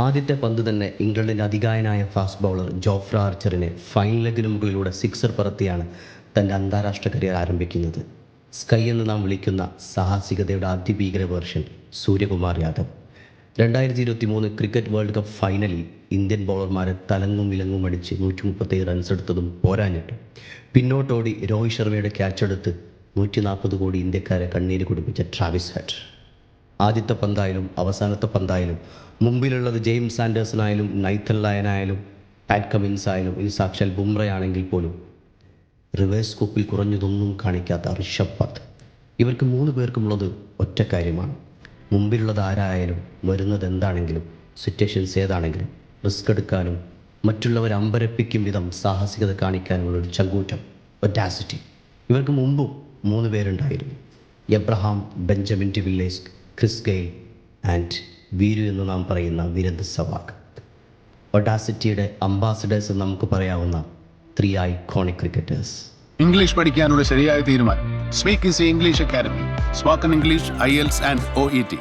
ആദ്യത്തെ പന്ത് തന്നെ ഇംഗ്ലണ്ടിന്റെ അതികായനായ ഫാസ്റ്റ് ബൗളർ ജോഫ്ര ആർച്ചറിനെ ഫൈൻ ലെഗിന് മുകളിലൂടെ സിക്സർ പറത്തിയാണ് തന്റെ അന്താരാഷ്ട്ര കരിയർ ആരംഭിക്കുന്നത്. സ്കൈ എന്ന് നാം വിളിക്കുന്ന സാഹസികതയുടെ അതിഭീകര വേർഷൻ സൂര്യകുമാർ യാദവ്. രണ്ടായിരത്തി ഇരുപത്തി മൂന്ന് ക്രിക്കറ്റ് വേൾഡ് കപ്പ് ഫൈനലിൽ ഇന്ത്യൻ ബൗളർമാരെ തലങ്ങും വിലങ്ങും അടിച്ച് നൂറ്റി മുപ്പത്തേഴ് റൺസ് എടുത്തതും പോരാഞ്ഞിട്ട്. പിന്നോട്ടോടി രോഹിത് ശർമ്മയുടെ ക്യാച്ച് എടുത്ത് നൂറ്റി നാൽപ്പത് കോടി ഇന്ത്യക്കാരെ കണ്ണീര് കുടിപ്പിച്ച ട്രാവിസ് ഹെഡ്. ആദ്യത്തെ പന്തായാലും അവസാനത്തെ പന്തായാലും. മുമ്പിലുള്ളത് ജെയിംസ് സാൻഡേഴ്സിനായാലും നൈത്തൻ ലയനായാലും പാറ്റ് കമിൻസ് ആയാലും ഇനി സാക്ഷാൽ ബുംറയാണെങ്കിൽ പോലും. റിവേഴ്സ് കുപ്പിൽ കുറഞ്ഞതൊന്നും കാണിക്കാത്ത ഋഷഭ് പത്ത് ഇവർക്ക് മൂന്ന് പേർക്കുമുള്ളത് ഒറ്റ കാര്യമാണ്. മുമ്പിലുള്ളത് ആരായാലും വരുന്നത് എന്താണെങ്കിലും സിറ്റുവേഷൻസ് ഏതാണെങ്കിലും റിസ്ക് എടുക്കാനും മറ്റുള്ളവർ അമ്പരപ്പിക്കും വിധം സാഹസികത കാണിക്കാനുമുള്ള ഒരു ചങ്കൂറ്റം ഒറ്റാസിറ്റി ഇവർക്ക് മുമ്പും മൂന്ന് പേരുണ്ടായിരുന്നു. Abraham Benjamin de Villiers Chris Gayle and Viru എന്ന് നാം പറയുന്ന വിരന്ത് സവാഗ് ഒഡാസിറ്റിയുടെ അംബാസഡേഴ്സ് നമുക്ക് പറയാവുന്ന ത്രീ ഐക്കോണിക് ക്രിക്കറ്റേഴ്സ്. ഇംഗ്ലീഷ് പഠിക്കാനുള്ള ശരിയായ തീരുമാനം. Speak is English academy spoken English IELTS and O E T